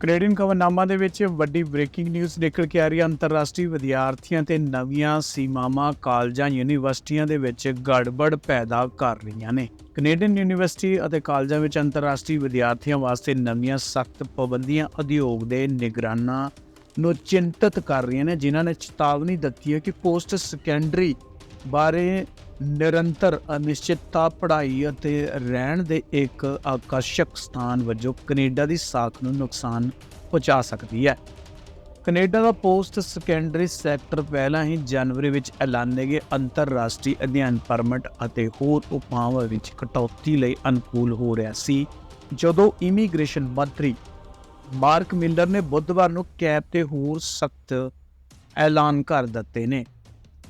Canadian ਖਬਰਨਾਮਾ ਦੇ ਵਿੱਚ ਵੱਡੀ ਬ੍ਰੇਕਿੰਗ ਨਿਊਜ਼ ਨਿਕਲ ਕੇ ਆ ਰਹੀ ਹੈ। ਅੰਤਰਰਾਸ਼ਟਰੀ ਵਿਦਿਆਰਥੀਆਂ ਤੇ ਨਵੀਆਂ ਸੀਮਾਵਾਂ ਕਾਲਜਾਂ, ਯੂਨੀਵਰਸਿਟੀਆਂ ਦੇ ਵਿੱਚ ਗੜਬੜ ਪੈਦਾ ਕਰ ਰਹੀਆਂ ਨੇ। ਕੈਨੇਡੀਅਨ ਯੂਨੀਵਰਸਿਟੀ ਅਤੇ ਕਾਲਜਾਂ ਵਿੱਚ ਅੰਤਰਰਾਸ਼ਟਰੀ ਵਿਦਿਆਰਥੀਆਂ ਵਾਸਤੇ ਨਵੀਆਂ ਸਖਤ ਪਾਬੰਦੀਆਂ ਉਦਯੋਗ ਦੇ ਨਿਗਰਾਨਾਂ ਨੂੰ ਚਿੰਤਤ ਕਰ ਰਹੀਆਂ ਨੇ, ਜਿਨ੍ਹਾਂ ਨੇ ਚੇਤਾਵਨੀ ਦਿੱਤੀ ਹੈ ਕਿ ਪੋਸਟ ਸੈਕੰਡਰੀ ਬਾਰੇ ਨਿਰੰਤਰ, ਅਨਿਸ਼ਚਿਤਤਾ, ਪੜ੍ਹਾਈ ਅਤੇ ਰਹਿਣ ਦੇ ਇੱਕ ਆਕਰਸ਼ਕ ਸਥਾਨ ਵਜੋਂ ਕੈਨੇਡਾ ਦੀ ਸਾਖ ਨੂੰ ਨੁਕਸਾਨ ਪਹੁੰਚਾ ਸਕਦੀ ਹੈ। ਕੈਨੇਡਾ ਦਾ ਪੋਸਟ ਸੈਕੰਡਰੀ ਸੈਕਟਰ ਪਹਿਲਾਂ ਹੀ ਜਨਵਰੀ ਵਿੱਚ ਐਲਾਨੇ ਗਏ ਅੰਤਰਰਾਸ਼ਟਰੀ ਅਧਿਐਨ ਪਰਮਿਟ ਅਤੇ ਹੋਰ ਉਪਾਵਾਂ ਵਿੱਚ ਕਟੌਤੀ ਲਈ ਅਨੁਕੂਲ ਹੋ ਰਿਹਾ ਸੀ, ਜਦੋਂ ਇਮੀਗ੍ਰੇਸ਼ਨ ਮੰਤਰੀ ਮਾਰਕ ਮਿਲਰ ਨੇ ਬੁੱਧਵਾਰ ਨੂੰ ਕੈਬ ਤੇ ਹੋਰ ਸਖਤ ਐਲਾਨ ਕਰ ਦਿੱਤੇ ਨੇ।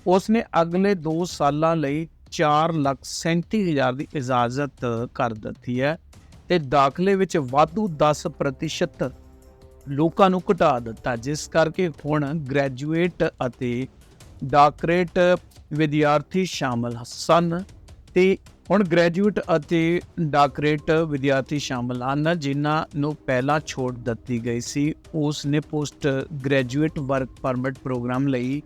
ਉਸ ਨੇ ਅਗਲੇ 2 ਸਾਲਾਂ ਲਈ 437000 ਦੀ ਇਜਾਜ਼ਤ ਕਰ ਦਿੱਤੀ ਹੈ ਤੇ ਦਾਖਲੇ ਵਿੱਚ ਵਾਧੂ 10% ਲੋਕਾਂ ਨੂੰ ਘਟਾ ਦਿੱਤਾ। ਜਿਸ ਕਰਕੇ ਹੁਣ ਗ੍ਰੈਜੂਏਟ ਅਤੇ ਡਾਕਟਰੇਟ ਵਿਦਿਆਰਥੀ ਸ਼ਾਮਲ ਸਨ ਤੇ ਹੁਣ ਗ੍ਰੈਜੂਏਟ ਅਤੇ ਡਾਕਟਰੇਟ ਵਿਦਿਆਰਥੀ ਸ਼ਾਮਲ ਹਨ, ਜਿਨ੍ਹਾਂ ਨੂੰ ਪਹਿਲਾਂ ਛੋਟ ਦਿੱਤੀ ਗਈ ਸੀ। ਉਸ ਨੇ post graduate work permit program ਲਈ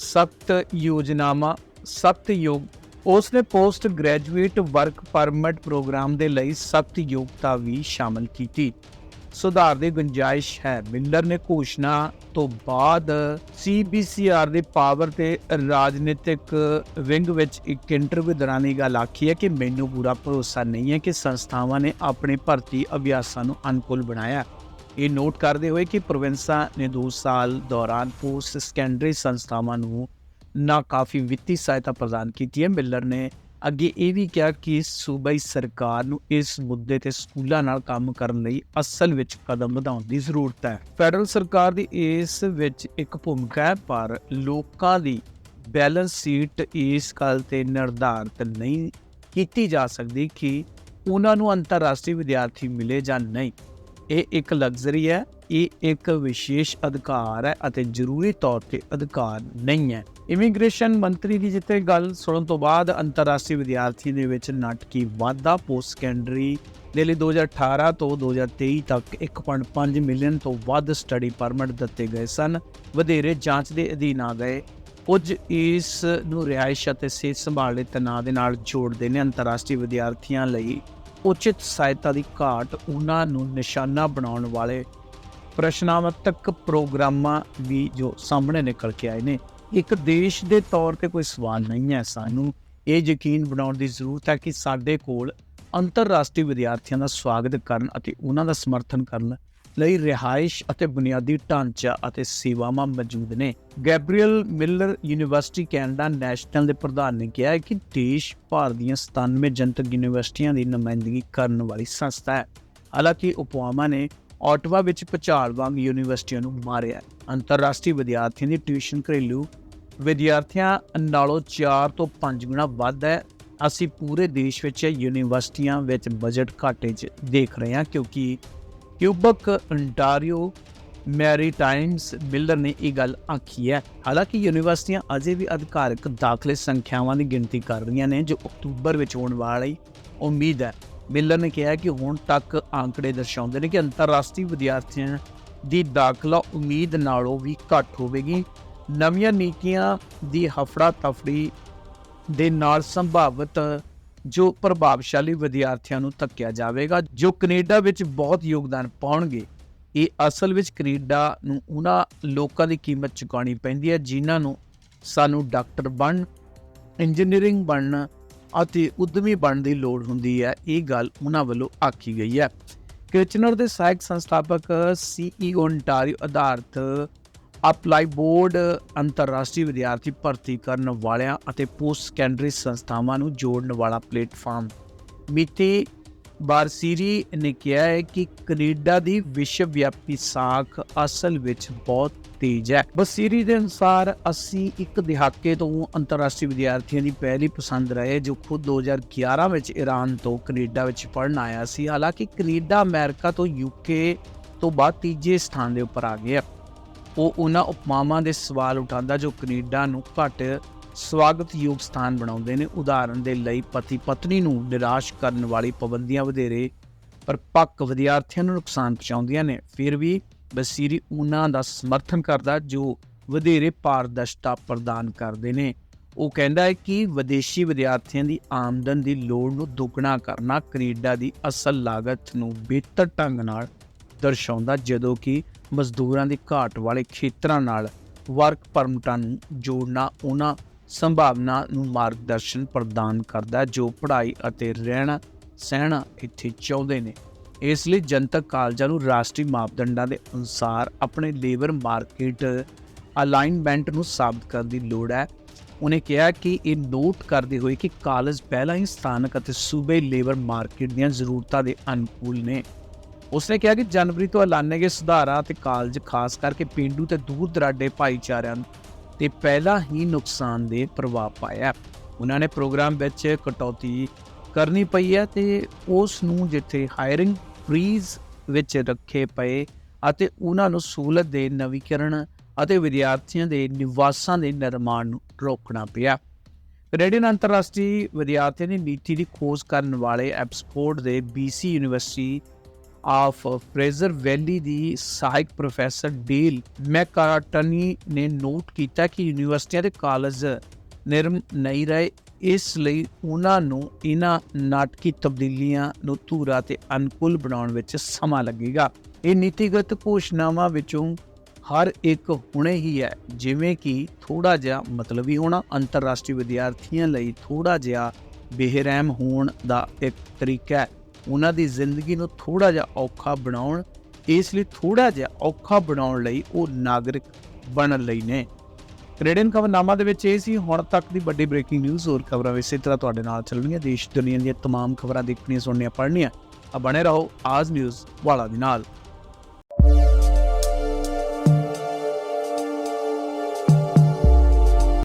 ਸਖਤ ਯੋਜਨਾਵਾਂ ਸਖਤ ਯੋਗ ਉਸ ਨੇ post graduate work permit program ਦੇ ਲਈ ਸਖਤ ਯੋਗਤਾ ਵੀ ਸ਼ਾਮਲ ਕੀਤੀ। ਸੁਧਾਰ ਦੀ ਗੁੰਜਾਇਸ਼ ਹੈ। ਮਿਲਰ ਨੇ ਘੋਸ਼ਣਾ ਤੋਂ ਬਾਅਦ ਸੀਬੀਸੀਆਰ ਦੇ ਪਾਵਰ ਤੇ ਰਾਜਨੀਤਿਕ ਵਿੰਗ ਵਿੱਚ ਇੱਕ ਇੰਟਰਵਿਊ ਦੌਰਾਨ ਇਹ ਗੱਲ ਆਖੀ ਹੈ ਕਿ ਮੈਨੂੰ ਪੂਰਾ ਭਰੋਸਾ ਨਹੀਂ ਹੈ ਕਿ ਸੰਸਥਾਵਾਂ ਨੇ ਆਪਣੇ ਭਰਤੀ ਅਭਿਆਸਾਂ ਨੂੰ ਅਨੁਕੂਲ ਬਣਾਇਆ। ਇਹ ਨੋਟ ਕਰਦੇ ਹੋਏ ਕਿ ਪ੍ਰੋਵਿੰਸਾਂ ਨੇ 2 ਸਾਲ ਦੌਰਾਨ ਪੋਸਟ ਸੈਕੰਡਰੀ ਸੰਸਥਾਵਾਂ ਨੂੰ ਨਾ ਕਾਫੀ ਵਿੱਤੀ ਸਹਾਇਤਾ ਪ੍ਰਦਾਨ ਕੀਤੀ ਹੈ। ਮਿਲਰ ਨੇ ਅੱਗੇ ਇਹ ਵੀ ਕਿਹਾ ਕਿ ਸੂਬਾਈ ਸਰਕਾਰ ਨੂੰ ਇਸ ਮੁੱਦੇ ਤੇ ਸਕੂਲਾਂ ਨਾਲ ਕੰਮ ਕਰਨ ਲਈ ਅਸਲ ਵਿੱਚ ਕਦਮ ਵਧਾਉਣ ਦੀ ਜ਼ਰੂਰਤ ਹੈ। ਫੈਡਰਲ ਸਰਕਾਰ ਦੀ ਇਸ ਵਿੱਚ ਇੱਕ ਭੂਮਿਕਾ ਹੈ, ਪਰ ਲੋਕਾਂ ਦੀ ਬੈਲੈਂਸ ਸ਼ੀਟ ਇਸ ਗੱਲ ਤੇ ਨਿਰਧਾਰਤ ਨਹੀਂ ਕੀਤੀ ਜਾ ਸਕਦੀ ਕਿ ਉਹਨਾਂ ਨੂੰ ਅੰਤਰਰਾਸ਼ਟਰੀ ਵਿਦਿਆਰਥੀ ਮਿਲੇ ਜਾਂ ਨਹੀਂ। ਇਹ ਇੱਕ ਲਗਜ਼ਰੀ ਹੈ, ਇਹ ਇੱਕ ਵਿਸ਼ੇਸ਼ ਅਧਿਕਾਰ ਹੈ ਅਤੇ ਜ਼ਰੂਰੀ ਤੌਰ ਤੇ ਅਧਿਕਾਰ ਨਹੀਂ ਹੈ। ਇਮੀਗ੍ਰੇਸ਼ਨ ਮੰਤਰੀ ਦੀ ਜਿੱਤੇ ਗੱਲ ਸੁਣਨ ਤੋਂ ਬਾਅਦ ਅੰਤਰਰਾਸ਼ਟਰੀ ਵਿਦਿਆਰਥੀ ਦੇ ਵਿੱਚ ਨਾਟਕੀ ਵਾਧਾ ਪੋਸਟ ਸੈਕੰਡਰੀ ਦੇ ਲਈ 2018 ਤੋਂ 2023 ਤੱਕ 1.5 ਮਿਲੀਅਨ ਤੋਂ ਵੱਧ ਸਟੱਡੀ ਪਰਮਿਟ ਦਿੱਤੇ ਗਏ ਸਨ। ਵਧੇਰੇ ਜਾਂਚ ਦੇ ਅਧੀਨ ਆ ਗਏ। ਕੁਝ ਇਸ ਨੂੰ ਰਿਹਾਇਸ਼ ਅਤੇ ਸਿਹਤ ਸੰਭਾਲ ਦੇ ਤਣਾਅ ਦੇ ਨਾਲ ਜੋੜਦੇ ਨੇ ਅੰਤਰਰਾਸ਼ਟਰੀ ਵਿਦਿਆਰਥੀਆਂ ਲਈ। ਉਚਿਤ ਸਹਾਇਤਾ ਦੀ ਘਾਟ ਉਹਨਾਂ ਨੂੰ ਨਿਸ਼ਾਨਾ ਬਣਾਉਣ ਵਾਲੇ ਪ੍ਰਸ਼ਨਾਵਤਕ ਪ੍ਰੋਗਰਾਮਾਂ ਵੀ ਜੋ ਸਾਹਮਣੇ ਨਿਕਲ ਕੇ ਆਏ ਨੇ। ਇੱਕ ਦੇਸ਼ ਦੇ ਤੌਰ ਤੇ ਕੋਈ ਸਵਾਲ ਨਹੀਂ ਹੈ ਸਾਨੂੰ। ਇਹ ਯਕੀਨ ਬਣਾਉਣ ਦੀ ਜ਼ਰੂਰਤ ਹੈ ਕਿ ਸਾਡੇ ਕੋਲ ਅੰਤਰਰਾਸ਼ਟਰੀ ਵਿਦਿਆਰਥੀਆਂ ਦਾ ਸਵਾਗਤ ਕਰਨ ਅਤੇ ਉਹਨਾਂ ਦਾ ਸਮਰਥਨ ਕਰਨ ਲਈ ਰਿਹਾਇਸ਼ ਅਤੇ ਬੁਨਿਆਦੀ ਢਾਂਚਾ ਅਤੇ ਸੇਵਾਵਾਂ ਮੌਜੂਦ ਨੇ। Gabriel Miller university Canada national ਦੇ ਪ੍ਰਧਾਨ ਨੇ ਕਿਹਾ ਹੈ ਕਿ ਦੇਸ਼ ਭਾਰਤ ਦੀਆਂ 97 ਜਨਤਕ ਯੂਨੀਵਰਸਿਟੀਆਂ ਦੀ ਨੁਮਾਇੰਦਗੀ ਕਰਨ ਵਾਲੀ ਸੰਸਥਾ ਹੈ। ਹਾਲਾਂਕਿ ਉਪਵਾਮਾ ਨੇ ਆਟਵਾ ਵਿੱਚ ਭੁਚਾਲ ਵਾਂਗ ਯੂਨੀਵਰਸਿਟੀਆਂ ਨੂੰ ਮਾਰਿਆ ਅੰਤਰਰਾਸ਼ਟਰੀ ਵਿਦਿਆਰਥੀਆਂ ਦੀ ਟਿਊਸ਼ਨ ਘਰੇਲੂ ਵਿਦਿਆਰਥੀਆਂ ਨਾਲੋਂ 4 ਤੋਂ 5 ਗੁਣਾ ਵੱਧ ਹੈ। ਅਸੀਂ ਪੂਰੇ ਦੇਸ਼ ਵਿੱਚ ਯੂਨੀਵਰਸਿਟੀਆਂ ਵਿੱਚ ਬਜਟ ਘਾਟੇ 'ਚ ਦੇਖ ਰਹੇ ਹਾਂ ਕਿਉਂਕਿ ਕਿਊਬਕ ਅੰਟਾਰੀਓ ਮੈਰੀਟਾਈਮਸ ਮਿਲਰ ਨੇ ਇਹ ਗੱਲ ਆਖੀ ਹੈ। ਹਾਲਾਂਕਿ ਯੂਨੀਵਰਸਿਟੀਆਂ ਅਜੇ ਵੀ ਅਧਿਕਾਰਕ ਦਾਖਲੇ ਸੰਖਿਆਵਾਂ ਦੀ ਗਿਣਤੀ ਕਰ ਰਹੀਆਂ ਨੇ, ਜੋ ਅਕਤੂਬਰ ਵਿੱਚ ਹੋਣ ਵਾਲੀ ਉਮੀਦ ਹੈ। ਮਿਲਰ ਨੇ ਕਿਹਾ ਕਿ ਹੁਣ ਤੱਕ ਆંકੜੇ ਦਰਸਾਉਂਦੇ ਨੇ ਕਿ ਅੰਤਰਰਾਸ਼ਟਰੀ ਵਿਦਿਆਰਥੀਆਂ ਦੀ ਦਾਖਲਾ ਉਮੀਦ ਨਾਲੋਂ ਵੀ ਘੱਟ ਹੋਵੇਗੀ। ਨਵੀਆਂ ਨੀਤੀਆਂ ਦੀ ਹਫੜਾ ਤਫੜੀ ਦੇ ਨਾਲ ਸੰਭਾਵਿਤ ਜੋ ਪ੍ਰਭਾਵਸ਼ਾਲੀ ਵਿਦਿਆਰਥੀਆਂ ਨੂੰ ਧੱਕਿਆ ਜਾਵੇਗਾ, ਜੋ ਕੈਨੇਡਾ ਵਿੱਚ ਬਹੁਤ ਯੋਗਦਾਨ ਪਾਉਣਗੇ, ਇਹ ਅਸਲ ਵਿੱਚ ਕੈਨੇਡਾ ਨੂੰ ਉਹਨਾਂ ਲੋਕਾਂ ਦੀ ਕੀਮਤ ਚੁਕਾਉਣੀ ਪੈਂਦੀ ਹੈ, ਜਿਨ੍ਹਾਂ ਨੂੰ ਸਾਨੂੰ ਡਾਕਟਰ ਬਣ ਇੰਜੀਨੀਅਰਿੰਗ ਬਣਨ ਅਤੇ ਉਦਮੀ ਬਣਨ ਦੀ ਲੋੜ ਹੁੰਦੀ ਹੈ, ਇਹ ਗੱਲ ਉਹਨਾਂ ਵੱਲੋਂ ਆਖੀ ਗਈ ਹੈ। ਕਿਚਨਰ ਦੇ ਸਹਾਇਕ ਸੰਸਥਾਪਕ ਸੀਈਓ ਓਨਟਾਰੀਓ ਆਧਾਰਿਤ ਅਪਲਾਈ ਬੋਰਡ ਅੰਤਰਰਾਸ਼ਟਰੀ ਵਿਦਿਆਰਥੀ ਭਰਤੀ ਕਰਨ ਵਾਲਿਆਂ ਅਤੇ ਪੋਸਟ ਸੈਕੰਡਰੀ ਸੰਸਥਾਵਾਂ ਨੂੰ ਜੋੜਨ ਵਾਲਾ ਪਲੇਟਫਾਰਮ। ਮਿਤੀ ਬਾਰਸੀਰੀ ਨੇ ਕਿਹਾ ਹੈ ਕਿ ਕੈਨੇਡਾ ਦੀ ਵਿਸ਼ਵ ਵਿਆਪੀ ਸਾਖ ਅਸਲ ਵਿੱਚ ਬਹੁਤ ਤੇਜ਼ ਹੈ। ਬਸੀਰੀ ਦੇ ਅਨੁਸਾਰ ਅਸੀਂ ਇੱਕ ਦਹਾਕੇ ਤੋਂ ਅੰਤਰਰਾਸ਼ਟਰੀ ਵਿਦਿਆਰਥੀਆਂ ਦੀ ਪਹਿਲੀ ਪਸੰਦ ਰਹੇ, ਜੋ ਖੁਦ 2011 ਵਿੱਚ ਈਰਾਨ ਤੋਂ ਕੈਨੇਡਾ ਵਿੱਚ ਪੜ੍ਹਨ ਆਇਆ ਸੀ। ਹਾਲਾਂਕਿ ਕੈਨੇਡਾ ਅਮਰੀਕਾ ਤੋਂ ਯੂਕੇ ਤੋਂ ਬਾਅਦ ਤੀਜੇ ਸਥਾਨ ਦੇ ਉੱਪਰ ਆ ਗਿਆ। ਉਹ ਉਹਨਾਂ ਉਪਮਾਵਾਂ ਦੇ ਸਵਾਲ ਉਠਾਉਂਦਾ ਜੋ ਕੈਨੇਡਾ ਨੂੰ ਘੱਟ ਸਵਾਗਤਯੋਗ ਸਥਾਨ ਬਣਾਉਂਦੇ ਨੇ। ਉਦਾਹਰਨ ਦੇ ਲਈ ਪਤੀ ਪਤਨੀ ਨੂੰ ਨਿਰਾਸ਼ ਕਰਨ ਵਾਲੀ ਪਾਬੰਦੀਆਂ ਵਧੇਰੇ, ਪਰ ਪੱਕ ਵਿਦਿਆਰਥੀਆਂ ਨੂੰ ਨੁਕਸਾਨ ਪਹੁੰਚਾਉਂਦੀਆਂ ਨੇ। ਫਿਰ ਵੀ ਬਸੀਰੀ ਉਹਨਾਂ ਦਾ ਸਮਰਥਨ ਕਰਦਾ ਜੋ ਵਧੇਰੇ ਪਾਰਦਰਸ਼ਤਾ ਪ੍ਰਦਾਨ ਕਰਦੇ ਨੇ। ਉਹ ਕਹਿੰਦਾ ਹੈ ਕਿ ਵਿਦੇਸ਼ੀ ਵਿਦਿਆਰਥੀਆਂ ਦੀ ਆਮਦਨ ਦੀ ਲੋੜ ਨੂੰ ਦੁੱਗਣਾ ਕਰਨਾ ਕੈਨੇਡਾ ਦੀ ਅਸਲ ਲਾਗਤ ਨੂੰ ਬਿਹਤਰ ਢੰਗ ਨਾਲ ਦਰਸਾਉਂਦਾ ਜਦੋਂ ਕਿ ਮਜ਼ਦੂਰਾਂ ਦੀ ਘਾਟ ਵਾਲੇ ਖੇਤਰਾਂ ਨਾਲ ਵਰਕ ਪਰਮਿਟਾਂ ਨੂੰ ਜੋੜਨਾ ਉਹਨਾਂ ਸੰਭਾਵਨਾ ਨੂੰ ਮਾਰਗਦਰਸ਼ਨ ਪ੍ਰਦਾਨ ਕਰਦਾ ਜੋ ਪੜ੍ਹਾਈ ਅਤੇ ਰਹਿਣਾ ਸਹਿਣਾ ਇੱਥੇ ਚਾਹੁੰਦੇ ਨੇ। ਇਸ ਲਈ ਜਨਤਕ ਕਾਲਜਾਂ ਨੂੰ ਰਾਸ਼ਟਰੀ ਮਾਪਦੰਡਾਂ ਦੇ ਅਨੁਸਾਰ ਆਪਣੇ ਲੇਬਰ ਮਾਰਕੀਟ ਅਲਾਈਨਮੈਂਟ ਨੂੰ ਸਾਬਤ ਕਰਨ ਦੀ ਲੋੜ ਹੈ। ਉਹਨੇ ਕਿਹਾ ਕਿ ਇਹ ਨੋਟ ਕਰਦੇ ਹੋਏ ਕਿ ਕਾਲਜ ਪਹਿਲਾਂ ਹੀ ਸਥਾਨਕ ਅਤੇ ਸੂਬੇ ਲੇਬਰ ਮਾਰਕੀਟ ਦੀਆਂ ਜ਼ਰੂਰਤਾਂ ਦੇ ਅਨੁਕੂਲ ਨੇ। ਉਸਨੇ ਕਿਹਾ ਕਿ ਜਨਵਰੀ ਤੋਂ ਐਲਾਨੇ ਗਏ ਸੁਧਾਰਾਂ ਤੇ ਕਾਲਜ ਖਾਸ ਕਰਕੇ ਪਿੰਡੂ ਤੇ ਦੂਰ ਦਰਾਡੇ ਭਾਈਚਾਰਿਆਂ ਤੇ ਪਹਿਲਾਂ ਹੀ ਨੁਕਸਾਨ ਦੇ ਪ੍ਰਭਾਵ ਪਾਇਆ ਉਹਨਾਂ ਨੇ ਪ੍ਰੋਗਰਾਮ ਵਿੱਚ ਕਟੌਤੀ ਕਰਨੀ ਪਈ ਹੈ ਤੇ ਉਸ ਨੂੰ ਜਿੱਥੇ ਹਾਇਰਿੰਗ ਫ੍ਰੀਜ਼ ਵਿੱਚ ਰੱਖੇ ਪਏ ਅਤੇ ਉਹਨਾਂ ਨੂੰ ਸਹੂਲਤ ਦੇ ਨਵੀਕਰਨ ਅਤੇ ਵਿਦਿਆਰਥੀਆਂ ਦੇ ਨਿਵਾਸਾਂ ਦੇ ਨਿਰਮਾਣ ਨੂੰ ਰੋਕਣਾ ਪਿਆ। ਕੈਨੇਡੀਅਨ ਅੰਤਰਰਾਸ਼ਟਰੀ ਵਿਦਿਆਰਥੀਆਂ ਦੀ ਨੀਤੀ ਦੀ ਖੋਜ ਕਰਨ ਵਾਲੇ ਐਪਸਫੋਰਡ ਦੇ BC university of Fraser Valley ਦੀ ਸਹਾਇਕ ਪ੍ਰੋਫੈਸਰ ਡੀਲ ਮੈਕਾਰਟਨੀ ਨੇ ਨੋਟ ਕੀਤਾ ਕਿ ਯੂਨੀਵਰਸਿਟੀਆਂ ਦੇ ਕਾਲਜ ਨਿਰਮ ਨਹੀਂ ਰਹੇ, ਇਸ ਲਈ ਉਹਨਾਂ ਨੂੰ ਇਹਨਾਂ ਨਾਟਕੀ ਤਬਦੀਲੀਆਂ ਨੂੰ ਧੂਰਾ ਤੇ ਅਨੁਕੂਲ ਬਣਾਉਣ ਵਿੱਚ ਸਮਾਂ ਲੱਗੇਗਾ। ਇਹ ਨੀਤੀਗਤ ਘੋਸ਼ਣਾਵਾਂ ਵਿੱਚੋਂ ਹਰ ਇੱਕ ਹੁਣੇ ਹੀ ਹੈ, ਜਿਵੇਂ ਕਿ ਥੋੜਾ ਜਿਹਾ ਮਤਲਬੀ ਹੋਣਾ, ਅੰਤਰਰਾਸ਼ਟਰੀ ਵਿਦਿਆਰਥੀਆਂ ਲਈ ਥੋੜਾ ਜਿਹਾ ਬੇਰਹਿਮ ਹੋਣ ਦਾ ਇੱਕ ਤਰੀਕਾ ਹੈ। ਉਹਨਾਂ ਦੀ ਜ਼ਿੰਦਗੀ ਨੂੰ ਥੋੜਾ ਜਿਹਾ ਔਖਾ ਬਣਾਉਣ ਇਸ ਲਈ ਥੋੜਾ ਜਿਹਾ ਔਖਾ ਬਣਾਉਣ ਲਈ ਉਹ ਨਾਗਰਿਕ ਬਣਨ ਲਈ ਨੇ ਕੈਨੇਡੀਅਨ ਖਬਰਨਾਮਾ ਦੇ ਵਿੱਚ ਇਹ ਸੀ ਹੁਣ ਤੱਕ ਦੀ ਵੱਡੀ ਬ੍ਰੇਕਿੰਗ ਨਿਊਜ਼ ਹੋਰ ਖਬਰਾਂ ਇਸੇ ਤਰ੍ਹਾਂ ਤੁਹਾਡੇ ਨਾਲ ਚੱਲਣਗੀਆਂ ਦੇਸ਼ ਦੁਨੀਆ ਦੀਆਂ तमाम ਖਬਰਾਂ ਦੇਖਣੀਆਂ ਸੁਣਨੀਆਂ ਪੜ੍ਹਨੀਆਂ ਆ ਬਣੇ ਰਹੋ ਆਜ ਨਿਊਜ਼ ਵਾਲਾ ਦੇ ਨਾਲ